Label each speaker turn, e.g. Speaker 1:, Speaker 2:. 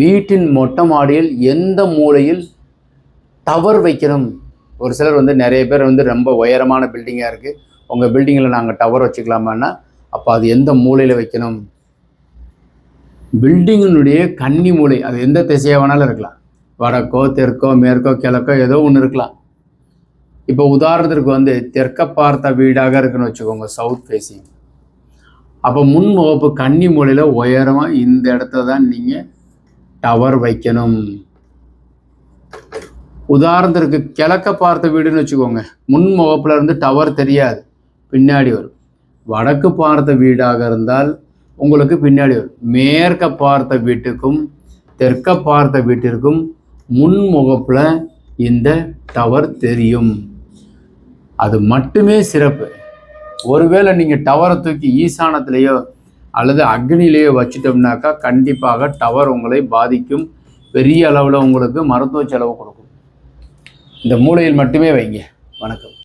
Speaker 1: வீட்டின் மொட்டை மாடியில் எந்த மூலையில் டவர் வைக்கணும்? ஒரு சிலர் வந்து நிறைய பேர் வந்து ரொம்ப உயரமான பில்டிங்காக இருக்குது உங்கள் பில்டிங்கில் நாங்கள் டவர் வச்சுக்கலாமான்னா அப்போ அது எந்த மூலையில் வைக்கணும்? பில்டிங்கினுடைய கன்னி மூலை அது எந்த திசையாக வேணாலும் இருக்கலாம். வடக்கோ தெற்கோ மேற்கோ கிழக்கோ ஏதோ ஒன்று இருக்கலாம். இப்போ உதாரணத்திற்கு வந்து தெற்க பார்த்த வீடாக இருக்குன்னு வச்சுக்கோங்க சவுத் ஃபேஸிங் அப்போ முன் முகப்பு கன்னி மூலையில் உயரமாக இந்த இடத்த தான் நீங்கள் டவர் வைக்கணும். உதாரணத்திற்கு கிழக்க பார்த்த வீடுன்னு வச்சுக்கோங்க. முன் முகப்புல இருந்து டவர் தெரியாது. பின்னாடி வரும். வடக்கு பார்த்த வீடாக இருந்தால் உங்களுக்கு பின்னாடி வரும். மேற்க பார்த்த வீட்டுக்கும் தெற்க பார்த்த வீட்டிற்கும் முன் முகப்புல இந்த டவர் தெரியும். அது மட்டுமே சிறப்பு. ஒருவேளை நீங்கள் டவரை தூக்கி ஈசானத்திலேயோ அல்லது அக்னிலேயே வச்சுட்டோம்னாக்கா கண்டிப்பாக டவர் உங்களை பாதிக்கும். பெரிய அளவில் உங்களுக்கு மருத்துவ செலவு கொடுக்கும். இந்த மூளையில் மட்டுமே வைங்க. வணக்கம்.